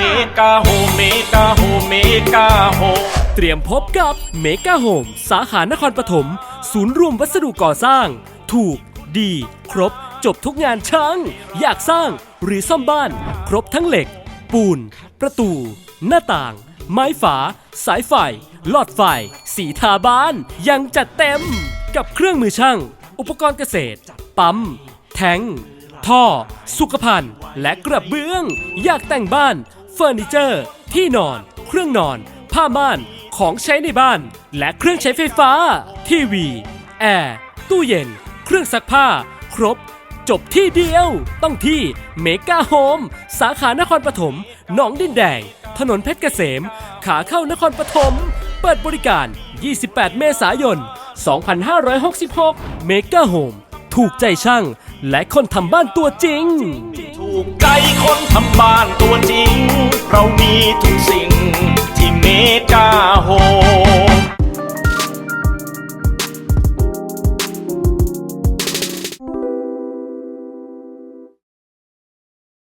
เมกาโฮเมกาโฮเมกาโฮเตรียมพบกับเมกาโฮมสาขานครปฐมศูนย์รวมวัสดุก่อสร้าง ถูก ดี ครบ จบทุกงานช่าง อยากสร้างหรือซ่อมบ้าน ครบทั้งเหล็ก ปูน ประตู หน้าต่าง ไม้ฝา สายไฟหลอดไฟสีทาบ้าน ยังจัดเต็ม กับเครื่องมือช่าง อุปกรณ์เกษตร ปั๊ม แทงท่อ สุขภัณฑ์ และกระเบื้อง อยากแต่งบ้าน เฟอร์นิเจอร์ ที่นอน เครื่องนอน ผ้าม่าน ของใช้ในบ้าน และเครื่องใช้ไฟฟ้า ทีวี แอร์ ตู้เย็น เครื่องซักผ้า ครบ จบที่เดียว ต้องที่เมกาโฮม สาขานครปฐมหนองดินแดง ถนนเพชรเกษม ขาเข้านครปฐม เปิดบริการ 28 เมษายน 2566 เมกาโฮม ถูกใจช่าง และคนทำบ้านตัวจริง ถูกใจคนทำบ้านตัวจริง ทุกสิ่งที่เมกา